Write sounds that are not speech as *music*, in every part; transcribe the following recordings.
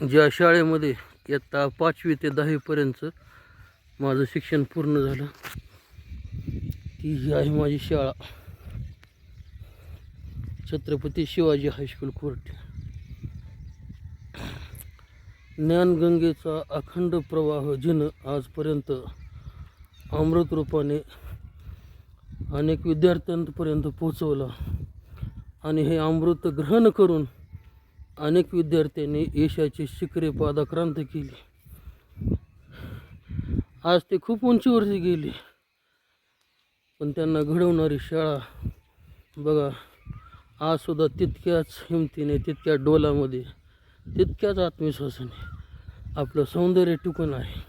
ज्या शाळेमध्ये इयत्ता पाचवी ते दहावीपर्यंत माझं शिक्षण पूर्ण झालं ती ही आहे माझी शाळा. Chhatrapati Shivaji high school court. ज्ञानगंगेचा अखंड प्रवाह जिनं आजपर्यंत अमृत रूपाने अनेक विद्यार्थ्यांपर्यंत पोचवला आणि हे अमृत ग्रहण करून अनेक विद्यार्थ्यांनी यशाची शिखरे पादाक्रांत केली. आज ते खूप उंचीवरती गेले. पण त्यांना घडवणारी शाळा बघा आज सुद्धा तितक्याच हिमतीने तितक्या डोलामध्ये तितक्याच आत्मविश्वासाने आपलं सौंदर्य टिकून आहे.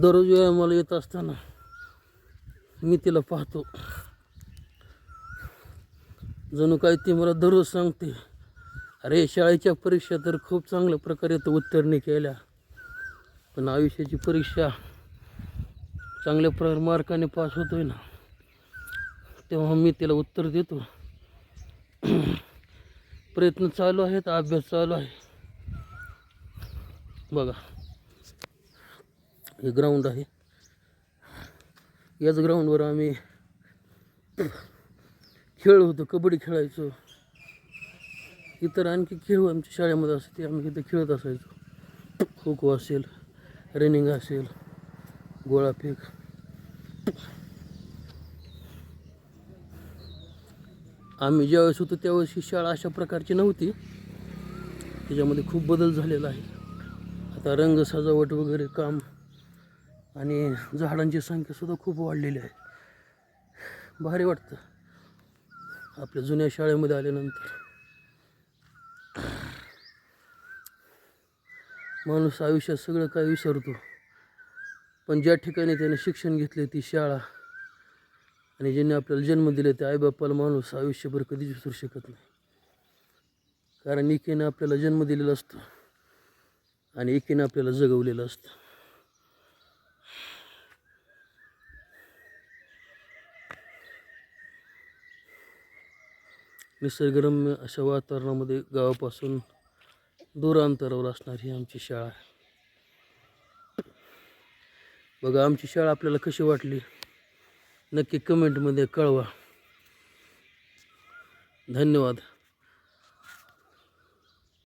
दररोज व्यायामाला येत असताना मी तिला पाहतो. जणू काय ती मला दररोज सांगते. अरे शाळेच्या परीक्षा तर खूप चांगल्या प्रकारे तर उत्तरणी केल्या. पण आयुष्याची परीक्षा चांगल्या प्र मार्काने पास होतोय ना तेव्हा मी तिला उत्तर देतो. *clears throat* प्रयत्न चालू आहेत अभ्यास चालू आहे. बघा हे ग्राउंड आहे. याच ग्राउंडवर आम्ही खेळ होतो कबड्डी खेळायचो. इतर आणखी खेळ आमच्या शाळेमध्ये असते ते आम्ही इथं खेळत असायचो. खो खो असेल रनिंग असेल गोळाफेक आम्ही ज्यावेळेस होतो त्यावेळेस ही शाळा अशा प्रकारची नव्हती. त्याच्यामध्ये खूप बदल झालेला आहे. आता रंग सजावट वगैरे काम आणि झाडांची संख्यासुद्धा खूप वाढलेली आहे. भारी वाटतं. आपल्या जुन्या शाळेमध्ये आल्यानंतर. माणूस आयुष्यात सगळं काय विसरतो. पण ज्या ठिकाणी त्याने शिक्षण घेतले ती शाळा. आणि ज्यांनी आपल्याला जन्म दिले त्या आईबापाला माणूस आयुष्यभर कधीच विसरू शकत नाही. कारण एकेनं आपल्याला जन्म दिलेला असतो आणि एकीनं आपल्याला जगवलेलं असतं. निसर्गरम्य अशा वातावरणामध्ये गावापासून दूर अंतरावर असणारी ही आमची शाळा. आहे बघा आमची शाळा आपल्याला कशी वाटली? नक्की कमेंटमध्ये कळवा. धन्यवाद.